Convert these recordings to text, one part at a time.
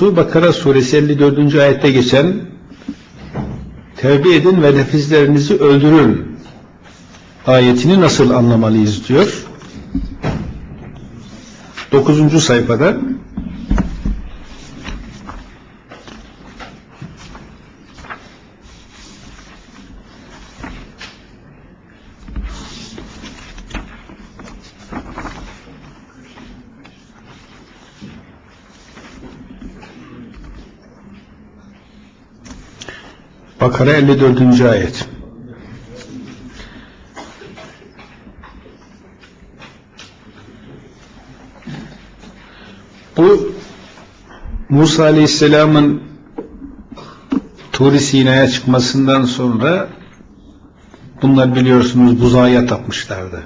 Bakara suresi 54. ayette geçen tevbe edin ve nefislerinizi öldürün ayetini nasıl anlamalıyız diyor. 9. sayfada Bakara 54. ayet. Bu Musa Aleyhisselam'ın Tur-i Sina'ya çıkmasından sonra bunlar biliyorsunuz buzağa tapmışlardı.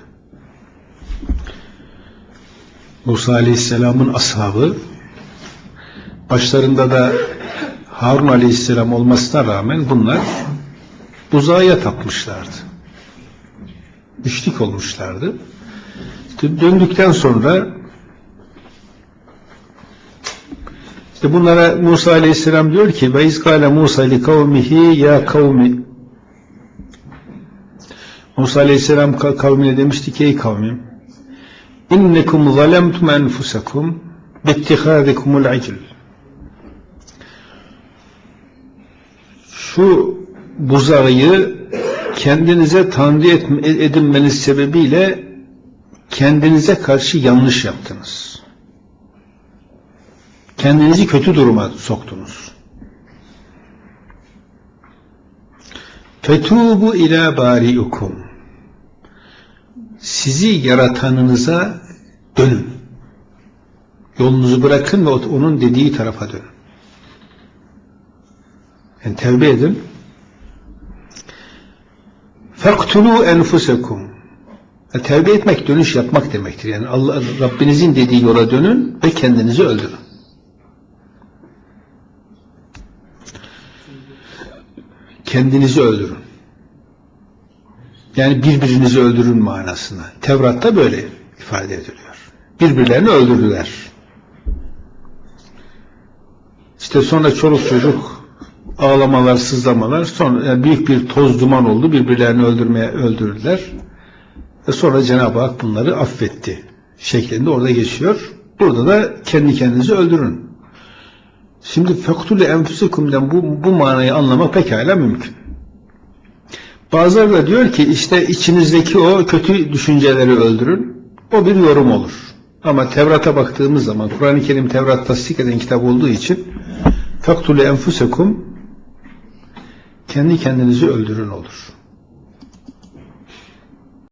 Musa Aleyhisselam'ın ashabı başlarında da Harun Aleyhisselam olmasına rağmen bunlar buzağa tapmışlardı. Müşrik olmuşlardı. Döndükten sonra işte bunlara Musa Aleyhisselam diyor ki ve izgâle Musa li kavmihi ya kavmi Musa Aleyhisselam kavmine demişti ki ey kavmim innekum zalemtum enfusakum bittihâzikumul icl şu buzağıyı kendinize tanrı edinmeniz sebebiyle kendinize karşı yanlış yaptınız. Kendinizi kötü duruma soktunuz. Fetubu ila bariukum. Sizi yaratanınıza dönün. Yolunuzu bırakın ve onun dediği tarafa dönün. Yani tevbe edin. Faktulu enfusekum. Tevbe etmek dönüş yapmak demektir. Yani Allah Rabbinizin dediği yola dönün ve kendinizi öldürün. Kendinizi öldürün. Yani birbirinizi öldürün manasına. Tevrat'ta böyle ifade ediliyor. Birbirlerini öldürdüler. İşte sonra çoluk çocuk ağlamalar, sızlamalar, sonra yani büyük bir toz duman oldu. Birbirlerini öldürmeye öldürdüler. Ve sonra Cenab-ı Hak bunları affetti. Şeklinde orada geçiyor. Burada da kendi kendinizi öldürün. Şimdi fektule enfusikum'dan bu, bu manayı anlamak pekala mümkün. Bazıları da diyor ki işte içinizdeki o kötü düşünceleri öldürün. O bir yorum olur. Ama Tevrat'a baktığımız zaman Kur'an-ı Kerim Tevrat tasdik eden kitap olduğu için fektule enfusekum kendi kendinizi öldürün olur.